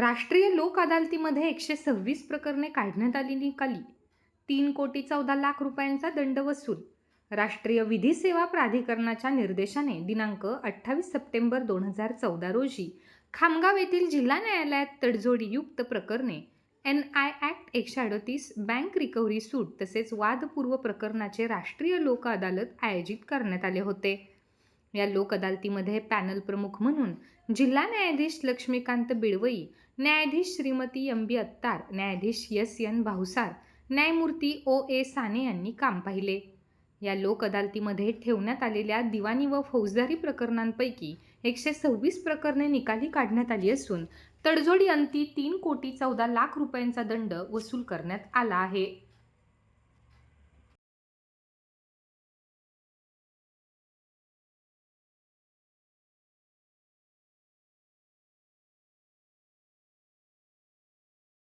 राष्ट्रीय लोक अदालतीमध्ये एकशे सव्वीस प्रकरणे काढण्यात आली निकाली. तीन कोटी चौदा लाख रुपयांचा दंड वसूल. राष्ट्रीय विधी सेवा प्राधिकरणाच्या निर्देशाने दिनांक अठ्ठावीस सप्टेंबर दोन हजार चौदा रोजी खामगाव येथील जिल्हा न्यायालयात तडजोडीयुक्त प्रकरणे एन आय ॲक्ट एकशे अडतीस बँक रिकव्हरी सूट तसेच वादपूर्व प्रकरणाचे राष्ट्रीय लोक अदालत आयोजित करण्यात आले होते. या लोक अदालतीमध्ये पॅनल प्रमुख म्हणून जिल्हा न्यायाधीश लक्ष्मीकांत बिळवई न्यायाधीश श्रीमती एम बी अत्तार न्यायाधीश एस एन भाऊसार न्यायमूर्ती ओ ए साने यांनी काम पाहिले. या लोक अदालतीमध्ये ठेवण्यात आलेल्या दिवाणी व फौजदारी प्रकरणांपैकी एकशे सव्वीस प्रकरणे निकाली काढण्यात आली असून तडजोडी अंती तीन कोटी चौदा लाख रुपयांचा दंड वसूल करण्यात आला आहे.